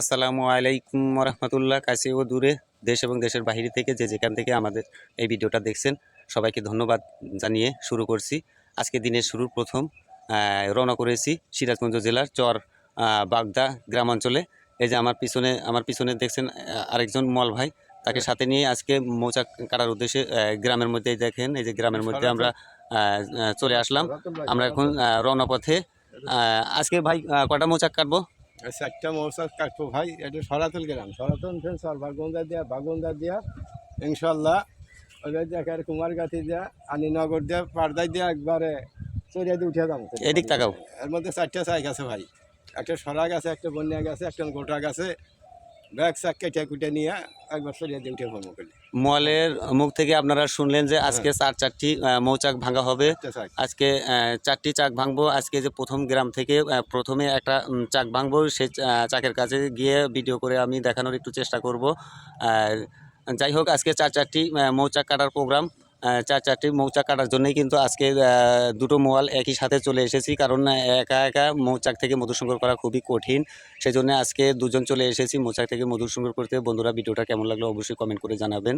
আসসালামু আলাইকুম রহমতুল্লাহ কাছে ও দূরে দেশ এবং দেশের বাহিরে থেকে যে যেখান থেকে আমাদের এই ভিডিওটা দেখছেন সবাইকে ধন্যবাদ জানিয়ে শুরু করছি। আজকে দিনের শুরুর প্রথম রওনা করেছি সিরাজগঞ্জ জেলার চর বাগদা গ্রামাঞ্চলে। এই যে আমার পিছনে আমার পিছনে দেখছেন আরেকজন মল ভাই। তাকে সাথে নিয়ে আজকে মৌচাক কাটার উদ্দেশ্যে গ্রামের মধ্যে দেখেন এই যে গ্রামের মধ্যে আমরা চলে আসলাম। আমরা এখন রওনা পথে আজকে ভাই কটা মৌচাক কাটবো? চারটা মৌসাদ কাটবো ভাই এটা সরাতল গেলাম সরাতন ফের সর বাগন্দা দিয়া বাগন্দা দিয়া ইনশাল্লাহ আর কুমার কুমারগাছি দিয়া আনিনগর দিয়া পারদায় দিয়া একবারে চড়িয়া দিয়ে উঠে দাম এদিক তাকাও এর মধ্যে চারটা চাই গেছে ভাই। একটা সরা গাছে একটা বন্যা গাছে একটা গোটা গেছে কেটে কুটে নিয়ে একবার দিয়ে উঠে মলের মুখ থেকে আপনারা শুনলেন যে আজকে চার চারটি মৌচাক ভাঙা হবে। আজকে চারটি চাক ভাঙবো। আজকে যে প্রথম গ্রাম থেকে প্রথমে একটা চাক ভাঙবো সেই চাকের কাছে গিয়ে ভিডিও করে আমি দেখানোর একটু চেষ্টা করব। আর যাই হোক আজকে চার চারটি মৌচাক কাটার প্রোগ্রাম। চার চারটি মৌচাক কাটার জন্যই কিন্তু আজকে দুটো মোয়াল একই সাথে চলে এসেছি। কারণ একা একা মৌচাক থেকে মধু সংগ্রহ করা খুবই কঠিন। সেই জন্য আজকে দুজন চলে এসেছি মৌচাক থেকে মধু সংগ্রহ করতে। বন্ধুরা, ভিডিওটা কেমন লাগল অবশ্যই কমেন্ট করে জানাবেন।